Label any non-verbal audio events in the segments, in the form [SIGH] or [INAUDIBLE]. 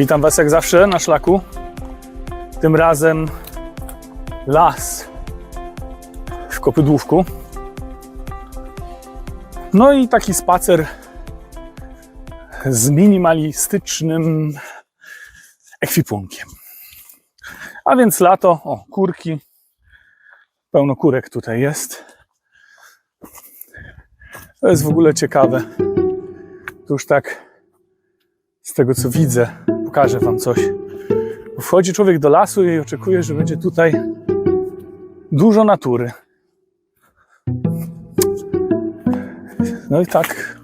Witam Was jak zawsze na szlaku. Tym razem las w Kopydłówku. No i taki spacer z minimalistycznym ekwipunkiem. A więc lato, o, kurki. Pełno kurek tutaj jest. To jest w ogóle ciekawe. Tu już tak z tego co widzę, pokażę Wam coś. Wchodzi człowiek do lasu i oczekuje, że będzie tutaj dużo natury. No i tak,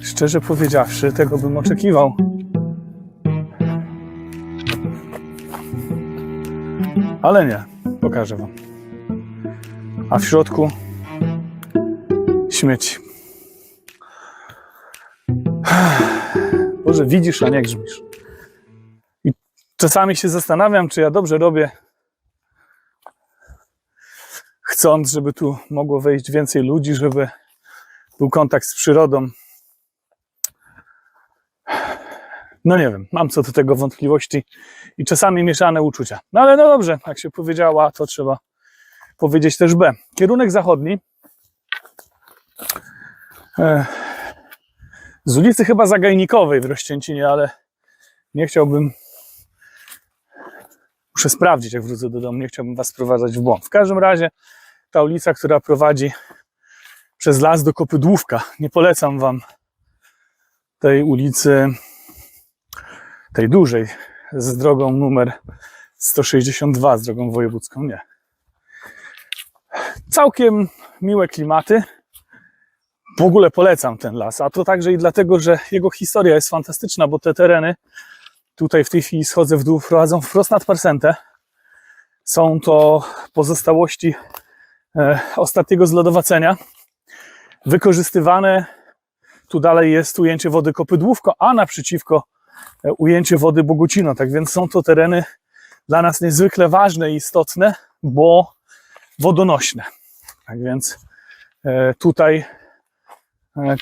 szczerze powiedziawszy, tego bym oczekiwał. Ale nie, pokażę Wam. A w środku śmieci. Boże, widzisz, a nie grzmisz. Czasami się zastanawiam, czy ja dobrze robię, chcąc, żeby tu mogło wejść więcej ludzi, żeby był kontakt z przyrodą. No nie wiem, mam co do tego wątpliwości i czasami mieszane uczucia. No ale no dobrze, jak się powiedziała, to trzeba powiedzieć też B. Kierunek zachodni. E, z ulicy chyba Zagajnikowej w Rościęcinie, ale nie chciałbym. Muszę sprawdzić, jak wrócę do domu. Nie chciałbym Was sprowadzać w błąd. W każdym razie ta ulica, która prowadzi przez las do Kopydłówka. Nie polecam Wam tej ulicy, tej dużej, z drogą numer 162, z drogą wojewódzką. Nie. Całkiem miłe klimaty w ogóle polecam ten las, a to także i dlatego, że jego historia jest fantastyczna, bo te tereny, tutaj w tej chwili schodzę w dół, prowadzą wprost nad Parsentę. Są to pozostałości e, ostatniego zlodowacenia, wykorzystywane, tu dalej jest ujęcie wody Kopydłówko, a naprzeciwko e, ujęcie wody Bogucino, tak więc są to tereny dla nas niezwykle ważne i istotne, bo wodonośne. Tak więc e, tutaj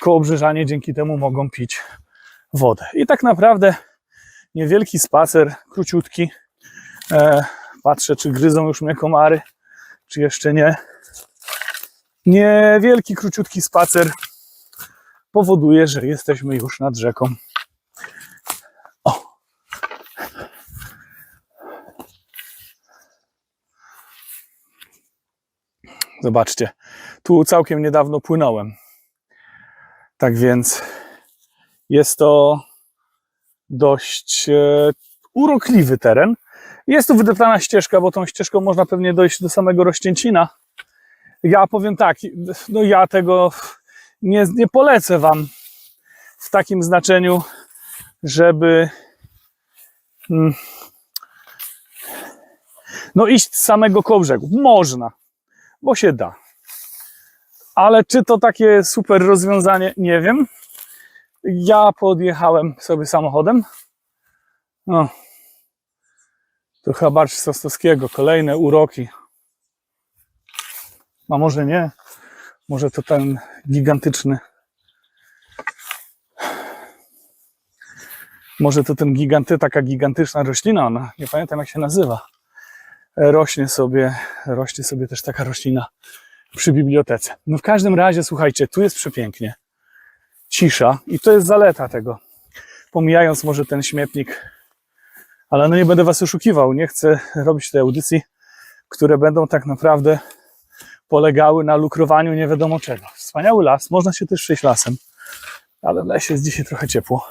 kołobrzeżanie dzięki temu mogą pić wodę. I tak naprawdę niewielki spacer, króciutki. E, patrzę, czy gryzą już mnie komary, czy jeszcze nie. Niewielki, króciutki spacer powoduje, że jesteśmy już nad rzeką. O. Zobaczcie, tu całkiem niedawno płynąłem. Tak więc jest to dość e, urokliwy teren. Jest tu wydeptana ścieżka, bo tą ścieżką można pewnie dojść do samego Rościęcina. Ja powiem tak, no ja tego nie, nie polecę Wam w takim znaczeniu, żeby mm, no iść z samego koło brzegu. Można, bo się da. Ale czy to takie super rozwiązanie? Nie wiem. Ja podjechałem sobie samochodem. No. To chyba barsz Sostowskiego. Kolejne uroki. A może nie? Może to ten gigantyczny. Może to ten giganty, taka gigantyczna roślina, ona, nie pamiętam jak się nazywa. Rośnie sobie, rośnie sobie też taka roślina przy bibliotece. No w każdym razie, słuchajcie, tu jest przepięknie. Cisza i to jest zaleta tego. Pomijając może ten śmietnik, ale no nie będę was oszukiwał. Nie chcę robić tej audycji, które będą tak naprawdę polegały na lukrowaniu nie wiadomo czego. Wspaniały las, można się też przejść lasem, ale w lesie jest dzisiaj trochę ciepło.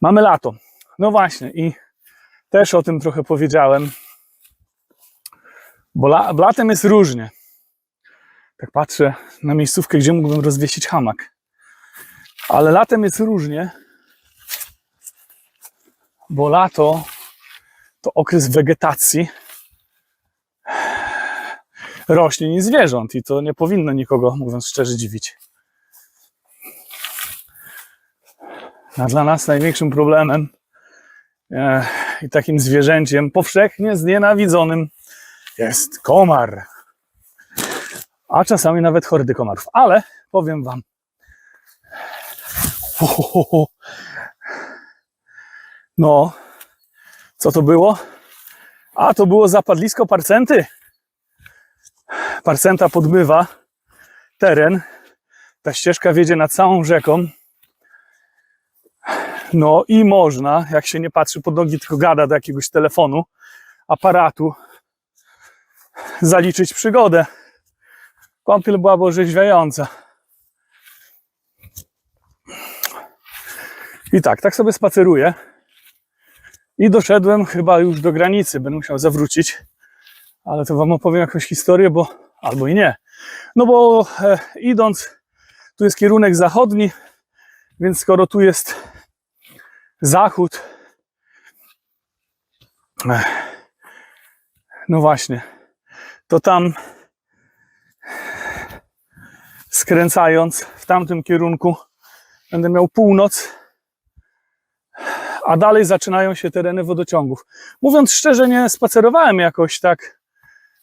Mamy lato. No właśnie i też o tym trochę powiedziałem bo la, latem jest różnie. Tak patrzę na miejscówkę, gdzie mógłbym rozwiesić hamak. Ale latem jest różnie, bo lato to okres wegetacji roślin i zwierząt i to nie powinno nikogo, mówiąc szczerze, dziwić. A dla nas największym problemem e, i takim zwierzęciem powszechnie znienawidzonym jest komar. A czasami nawet hordy komarów. Ale powiem Wam, No, co to było? A, to było zapadlisko parcenty. Parcenta podmywa teren. Ta ścieżka wiedzie nad całą rzeką. No i można, jak się nie patrzy pod nogi, tylko gada do jakiegoś telefonu, aparatu, zaliczyć przygodę. Kąpiel była orzeźwiająca. I tak, tak sobie spaceruję. I doszedłem chyba już do granicy. Będę musiał zawrócić. Ale to wam opowiem jakąś historię, bo albo i nie. No bo e, idąc, tu jest kierunek zachodni, więc skoro tu jest zachód, eh, no właśnie, to tam skręcając w tamtym kierunku będę miał północ, a dalej zaczynają się tereny wodociągów. Mówiąc szczerze, nie spacerowałem jakoś tak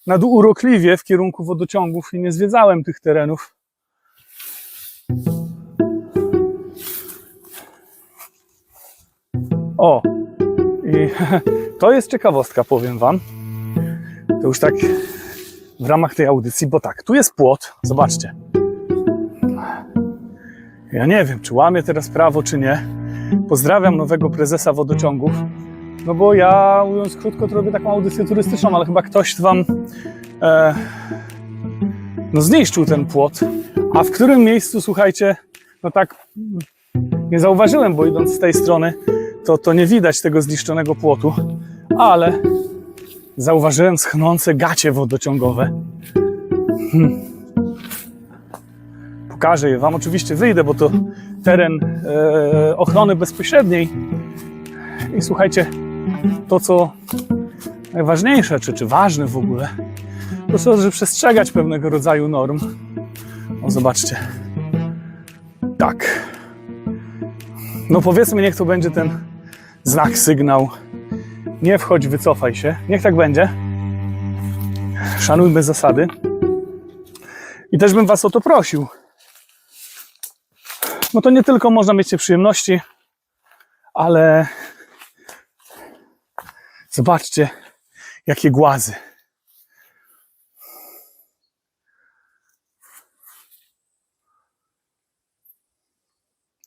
nadurokliwie w kierunku wodociągów i nie zwiedzałem tych terenów. O, i [LAUGHS] to jest ciekawostka, powiem Wam. To już tak w ramach tej audycji, bo tak, tu jest płot, zobaczcie. Ja nie wiem, czy łamię teraz prawo, czy nie. Pozdrawiam nowego prezesa wodociągów. No bo ja, mówiąc krótko, to robię taką audycję turystyczną, ale chyba ktoś wam e, no zniszczył ten płot. A w którym miejscu, słuchajcie, no tak nie zauważyłem, bo idąc z tej strony, to, to nie widać tego zniszczonego płotu, ale zauważyłem schnące gacie wodociągowe. Hmm. Pokażę je wam. Oczywiście wyjdę, bo to teren e, ochrony bezpośredniej. I słuchajcie, to co najważniejsze, czy, czy ważne w ogóle, to to, że przestrzegać pewnego rodzaju norm. O, zobaczcie. Tak. No powiedzmy, niech to będzie ten znak, sygnał. Nie wchodź, wycofaj się. Niech tak będzie. Szanujmy zasady. I też bym Was o to prosił. No to nie tylko można mieć się przyjemności, ale zobaczcie, jakie głazy.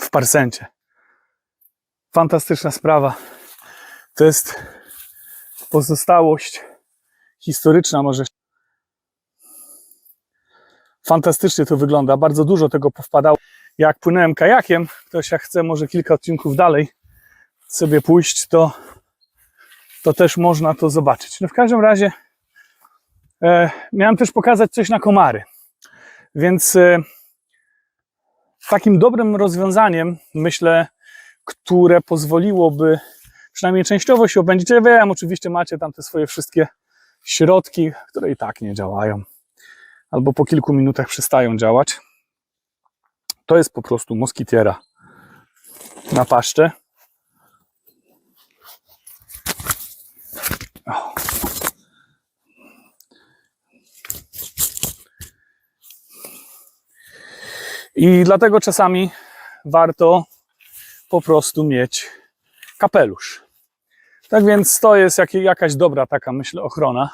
W parsencie. Fantastyczna sprawa. To jest pozostałość historyczna, może. Fantastycznie to wygląda. Bardzo dużo tego powpadało. Jak płynąłem kajakiem, ktoś jak chce może kilka odcinków dalej sobie pójść, to, to też można to zobaczyć. No w każdym razie e, miałem też pokazać coś na komary. Więc e, takim dobrym rozwiązaniem, myślę, które pozwoliłoby przynajmniej częściowo się obędzić. Ja wiem, oczywiście macie tam te swoje wszystkie środki, które i tak nie działają, albo po kilku minutach przestają działać. To jest po prostu moskitiera na paszczę. I dlatego czasami warto po prostu mieć kapelusz. Tak więc to jest jak, jakaś dobra taka, myślę, ochrona,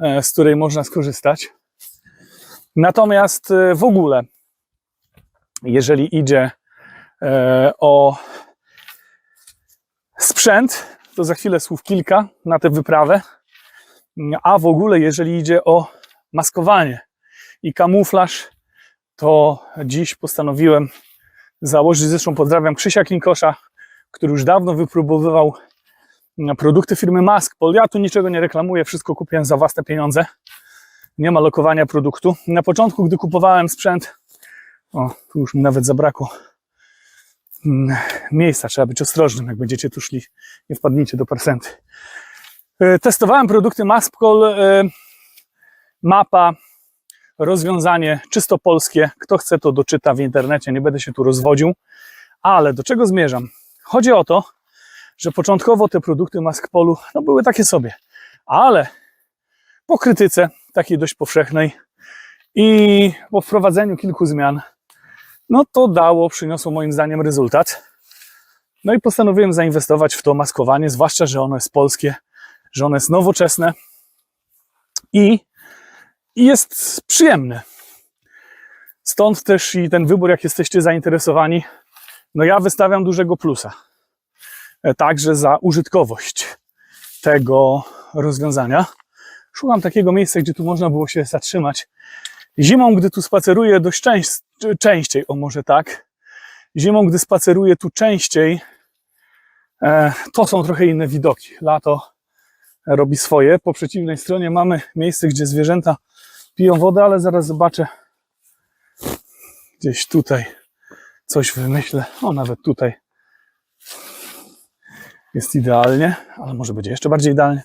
e, z której można skorzystać. Natomiast e, w ogóle, jeżeli idzie e, o sprzęt, to za chwilę słów kilka na tę wyprawę. A w ogóle, jeżeli idzie o maskowanie i kamuflaż, to dziś postanowiłem założyć. Zresztą pozdrawiam Krzysia Klinkosza, który już dawno wypróbowywał produkty firmy Maskpol. Ja tu niczego nie reklamuję, wszystko kupiłem za własne pieniądze. Nie ma lokowania produktu. Na początku, gdy kupowałem sprzęt, o, tu już mi nawet zabrakło mm, miejsca, trzeba być ostrożnym, jak będziecie tu szli, nie wpadnijcie do percenty. E, Testowałem produkty Maskpol, e, mapa, rozwiązanie czysto polskie. Kto chce, to doczyta w internecie, nie będę się tu rozwodził. Ale do czego zmierzam? Chodzi o to, że początkowo te produkty Maskpolu no, były takie sobie, ale po krytyce, takiej dość powszechnej i po wprowadzeniu kilku zmian, no to dało, przyniosło moim zdaniem rezultat. No i postanowiłem zainwestować w to maskowanie, zwłaszcza, że ono jest polskie, że ono jest nowoczesne i, i jest przyjemne. Stąd też i ten wybór, jak jesteście zainteresowani, no ja wystawiam dużego plusa. E, Także za użytkowość tego rozwiązania. Szukam takiego miejsca, gdzie tu można było się zatrzymać. Zimą, gdy tu spaceruję dość częś, częściej, o może tak, zimą, gdy spaceruję tu częściej, e, to są trochę inne widoki. Lato robi swoje. Po przeciwnej stronie mamy miejsce, gdzie zwierzęta piją wodę, ale zaraz zobaczę gdzieś tutaj coś wymyślę. O, nawet tutaj jest idealnie, ale może będzie jeszcze bardziej idealnie.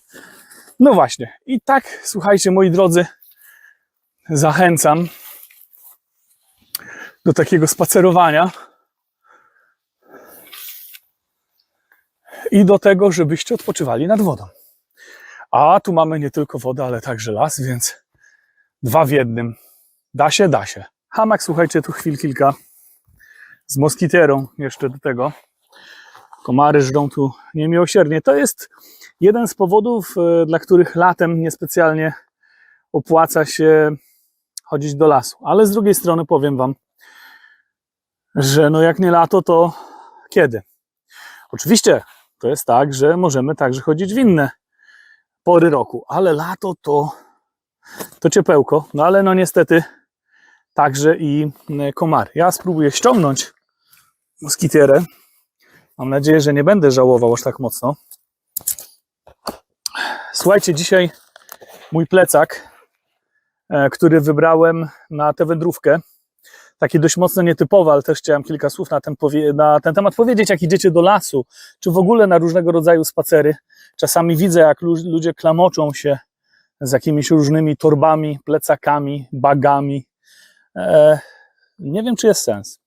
No właśnie. I tak, słuchajcie, moi drodzy, zachęcam do takiego spacerowania i do tego, żebyście odpoczywali nad wodą. A tu mamy nie tylko wodę, ale także las, więc dwa w jednym. Da się, da się. Hamak, słuchajcie, tu chwil kilka z moskiterą jeszcze do tego. Komary żrą tu niemiłosiernie. To jest jeden z powodów, e, dla których latem niespecjalnie opłaca się chodzić do lasu. Ale z drugiej strony powiem Wam, że no jak nie lato, to kiedy? Oczywiście to jest tak, że możemy także chodzić w inne pory roku, ale lato to, to ciepełko. No ale no niestety także i e, komary. Ja spróbuję ściągnąć moskitierę. Mam nadzieję, że nie będę żałował aż tak mocno. Słuchajcie, dzisiaj mój plecak, e, który wybrałem na tę wędrówkę, taki dość mocno nietypowy, ale też chciałem kilka słów na ten, na ten temat powiedzieć, jak idziecie do lasu, czy w ogóle na różnego rodzaju spacery. Czasami widzę, jak lu- ludzie klamoczą się z jakimiś różnymi torbami, plecakami, bagami. E, nie wiem, czy jest sens.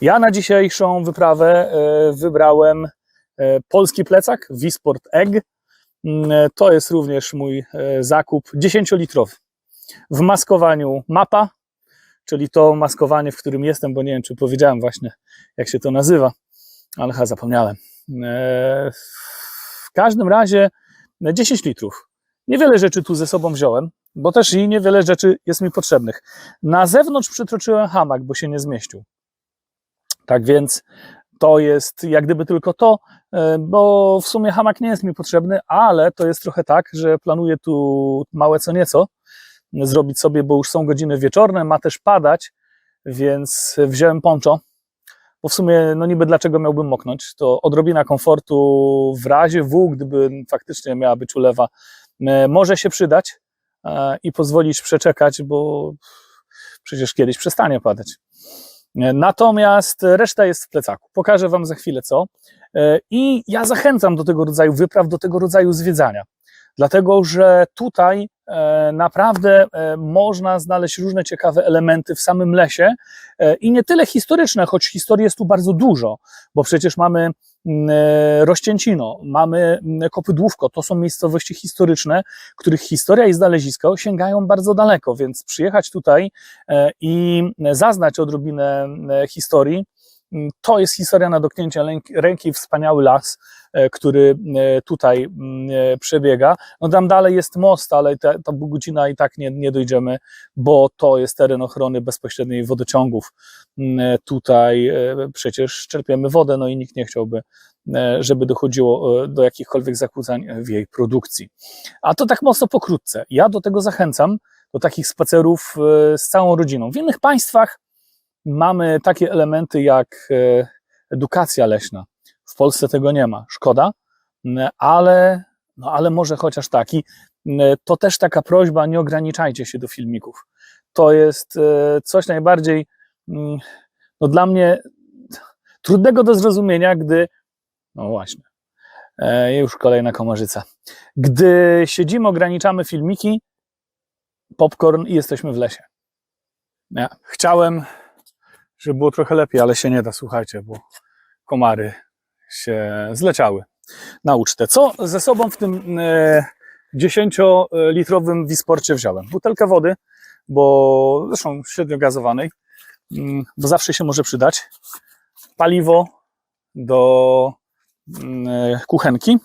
Ja na dzisiejszą wyprawę e, wybrałem e, polski plecak Wisport Egg. Mm, e, To jest również mój zakup 10-litrowy. W maskowaniu mapa, czyli to maskowanie, w którym jestem, bo nie wiem, czy powiedziałem właśnie, jak się to nazywa, ale chyba zapomniałem. E, W każdym razie e, 10 litrów. Niewiele rzeczy tu ze sobą wziąłem, bo też i niewiele rzeczy jest mi potrzebnych. Na zewnątrz przytroczyłem hamak, bo się nie zmieścił. Tak więc to jest jak gdyby tylko to, e, bo w sumie hamak nie jest mi potrzebny, ale to jest trochę tak, że planuję tu małe co nieco zrobić sobie, bo już są godziny wieczorne, ma też padać, więc wziąłem poncho, bo w sumie no niby dlaczego miałbym moknąć, to odrobina komfortu w razie W, gdyby faktycznie miała być ulewa, e, może się przydać e, i pozwolić przeczekać, bo przecież kiedyś przestanie padać. Natomiast reszta jest w plecaku. Pokażę Wam za chwilę co. E, I ja zachęcam do tego rodzaju wypraw, do tego rodzaju zwiedzania. Dlatego, że tutaj e, naprawdę e, można znaleźć różne ciekawe elementy w samym lesie e, i nie tyle historyczne, choć historii jest tu bardzo dużo, bo przecież mamy mm, e, Rościęcino, mamy mm, Kopydłówko, to są miejscowości historyczne, których historia i znalezisko sięgają bardzo daleko, więc przyjechać tutaj e, i zaznać odrobinę e, historii, to jest historia na dotknięcie ręki- wspaniały las, e, który e, tutaj mm, e, przebiega. No tam dalej jest most, ale ta, ta Bogucina i tak nie, nie dojdziemy, bo to jest teren ochrony bezpośredniej wodociągów. Mm, Tutaj przecież czerpiemy wodę, no i nikt nie chciałby, żeby dochodziło do jakichkolwiek zakłóceń w jej produkcji. A to tak mocno pokrótce. Ja do tego zachęcam, do takich spacerów z całą rodziną. W innych państwach mamy takie elementy jak e, edukacja leśna. W Polsce tego nie ma. Szkoda, m, ale, no ale może chociaż taki. M, To też taka prośba, nie ograniczajcie się do filmików. To jest e, coś najbardziej mm, no dla mnie trudnego do zrozumienia, gdy no właśnie, e, już kolejna komarzyca. Gdy siedzimy, ograniczamy filmiki, popcorn i jesteśmy w lesie. Ja chciałem, żeby było trochę lepiej, ale się nie da, słuchajcie, bo komary się zleciały na ucztę. Co ze sobą w tym e, 10-litrowym Wisporcie wziąłem? Butelkę wody, bo zresztą średnio gazowanej, mm, bo zawsze się może przydać. Paliwo do mm, e, kuchenki.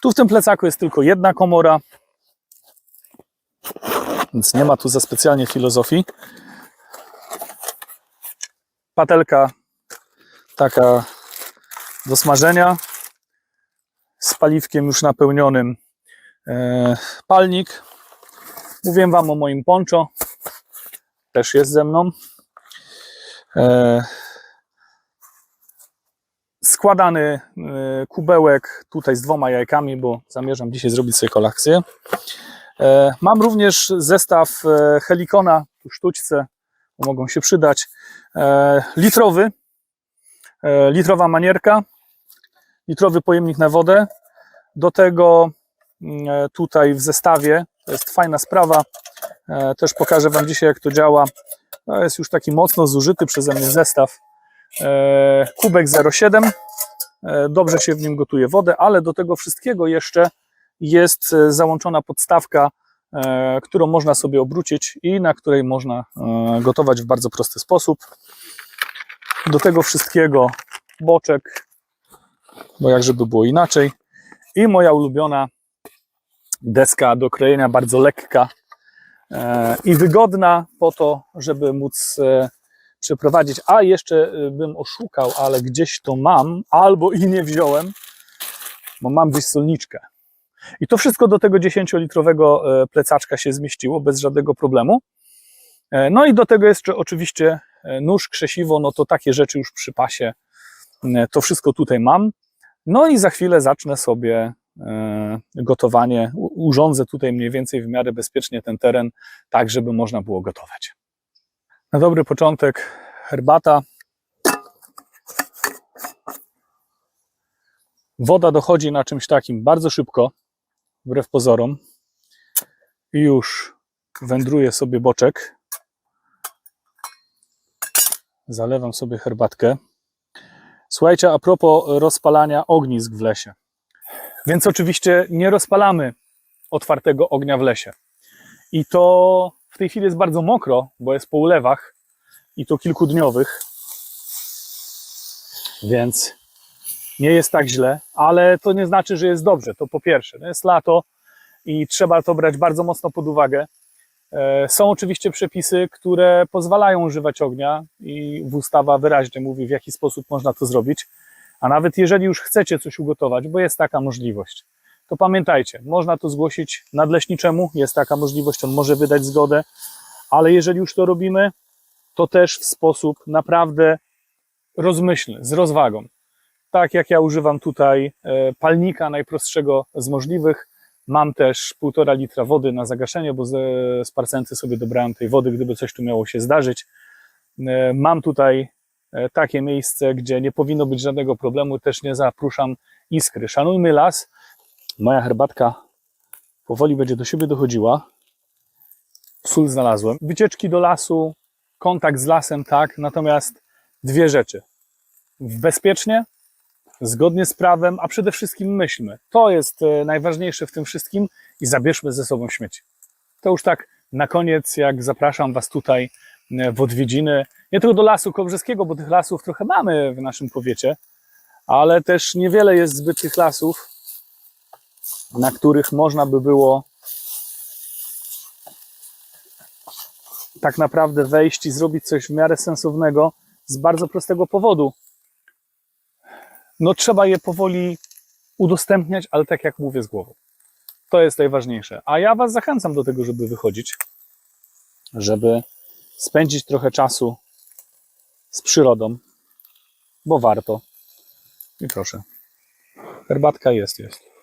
Tu w tym plecaku jest tylko jedna komora, więc nie ma tu za specjalnie filozofii. Patelka taka do smażenia z paliwkiem już napełnionym. E, palnik. Mówiłem Wam o moim poncho. Też jest ze mną. E, składany e, kubełek tutaj z dwoma jajkami, bo zamierzam dzisiaj zrobić sobie kolację. Mam również zestaw Helikona, sztućce, bo mogą się przydać. E, Litrowy, e, litrowa manierka, litrowy pojemnik na wodę. Do tego mm, e, tutaj w zestawie, to jest fajna sprawa, też pokażę Wam dzisiaj jak to działa. To jest już taki mocno zużyty przeze mnie zestaw. Kubek 07, e, dobrze się w nim gotuje wodę, ale do tego wszystkiego jeszcze jest załączona podstawka, którą można sobie obrócić i na której można e, gotować w bardzo prosty sposób. Do tego wszystkiego boczek, bo jak żeby było inaczej. I moja ulubiona deska do krojenia, bardzo lekka e, i wygodna po to, żeby móc e, przeprowadzić. A jeszcze e, bym oszukał, ale gdzieś to mam, albo i nie wziąłem, bo mam gdzieś solniczkę. I to wszystko do tego 10-litrowego e, plecaczka się zmieściło bez żadnego problemu. E, No i do tego jeszcze oczywiście e, nóż, krzesiwo, no to takie rzeczy już przy pasie. To wszystko tutaj mam. No i za chwilę zacznę sobie gotowanie. Urządzę tutaj mniej więcej w miarę bezpiecznie ten teren, tak żeby można było gotować. Na dobry początek herbata. Woda dochodzi na czymś takim bardzo szybko, wbrew pozorom. I już wędruje sobie boczek. Zalewam sobie herbatkę. Słuchajcie, a propos rozpalania ognisk w lesie. Więc oczywiście nie rozpalamy otwartego ognia w lesie. I to w tej chwili jest bardzo mokro, bo jest po ulewach i to kilkudniowych. Więc nie jest tak źle, ale to nie znaczy, że jest dobrze. To po pierwsze, to jest lato i trzeba to brać bardzo mocno pod uwagę. E, Są oczywiście przepisy, które pozwalają używać ognia i w ustawa wyraźnie mówi, w jaki sposób można to zrobić. A nawet jeżeli już chcecie coś ugotować, bo jest taka możliwość, to pamiętajcie, można to zgłosić nadleśniczemu, jest taka możliwość, on może wydać zgodę, ale jeżeli już to robimy, to też w sposób naprawdę rozmyślny, z rozwagą. Tak jak ja używam tutaj e, palnika najprostszego z możliwych, Mam też półtora litra wody na zagaszenie, bo z parcenty sobie dobrałem tej wody, gdyby coś tu miało się zdarzyć. E, Mam tutaj e, takie miejsce, gdzie nie powinno być żadnego problemu, też nie zapruszam iskry. Szanujmy las. Moja herbatka powoli będzie do siebie dochodziła. Sól znalazłem. Wycieczki do lasu, kontakt z lasem, tak, natomiast dwie rzeczy. Bezpiecznie, zgodnie z prawem, a przede wszystkim myślmy. To jest e, najważniejsze w tym wszystkim i zabierzmy ze sobą śmieci. To już tak na koniec, jak zapraszam Was tutaj e, w odwiedziny, nie tylko do Lasu Kobrzeskiego, bo tych lasów trochę mamy w naszym powiecie, ale też niewiele jest zbyt tych lasów, na których można by było tak naprawdę wejść i zrobić coś w miarę sensownego z bardzo prostego powodu no trzeba je powoli udostępniać, ale tak jak mówię z głową. To jest najważniejsze. A ja Was zachęcam do tego, żeby wychodzić, żeby spędzić trochę czasu z przyrodą, bo warto. I proszę. Herbatka jest, jest.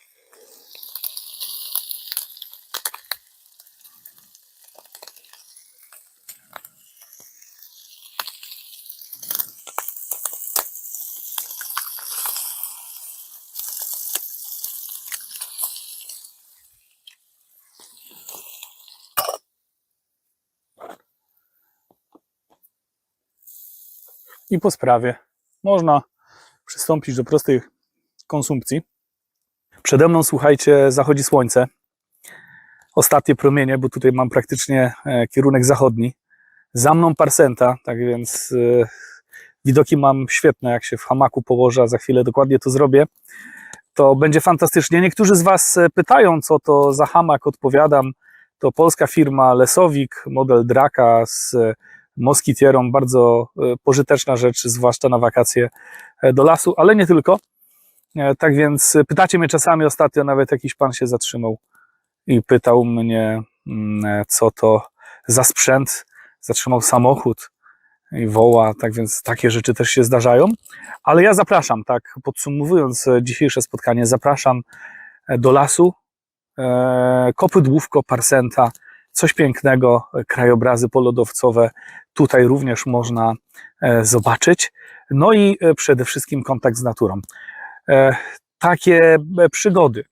I po sprawie można przystąpić do prostej konsumpcji. Przede mną, słuchajcie, zachodzi słońce. Ostatnie promienie, bo tutaj mam praktycznie e, kierunek zachodni. Za mną parsenta, tak więc e, Widoki mam świetne, jak się w hamaku położę, a za chwilę dokładnie to zrobię. To będzie fantastycznie. Niektórzy z Was e, pytają, co to za hamak, odpowiadam. To polska firma Lesowik, model Draka z moskitierą, bardzo e, pożyteczna rzecz, zwłaszcza na wakacje e, do lasu, ale nie tylko. E, Tak więc pytacie mnie czasami, ostatnio nawet jakiś pan się zatrzymał i pytał mnie, mm, co to za sprzęt. Zatrzymał samochód i woła, tak więc takie rzeczy też się zdarzają. Ale ja zapraszam, tak podsumowując dzisiejsze spotkanie, zapraszam do lasu, kopydłówko, parsenta, coś pięknego, krajobrazy polodowcowe tutaj również można e, zobaczyć. No i e, przede wszystkim kontakt z naturą. E, Takie przygody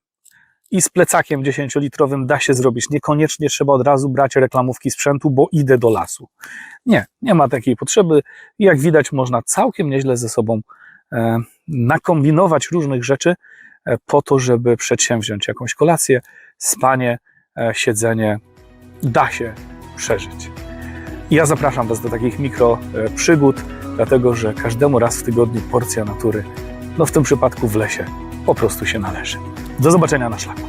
i z plecakiem 10-litrowym da się zrobić. Niekoniecznie trzeba od razu brać reklamówki sprzętu, bo idę do lasu. Nie, nie ma takiej potrzeby. Jak widać, można całkiem nieźle ze sobą nakombinować różnych rzeczy po to, żeby przedsięwziąć jakąś kolację, spanie, siedzenie. Da się przeżyć. Ja zapraszam Was do takich mikro e, przygód, dlatego że każdemu raz w tygodniu porcja natury, no w tym przypadku w lesie, po prostu się należy. Do zobaczenia na szlaku.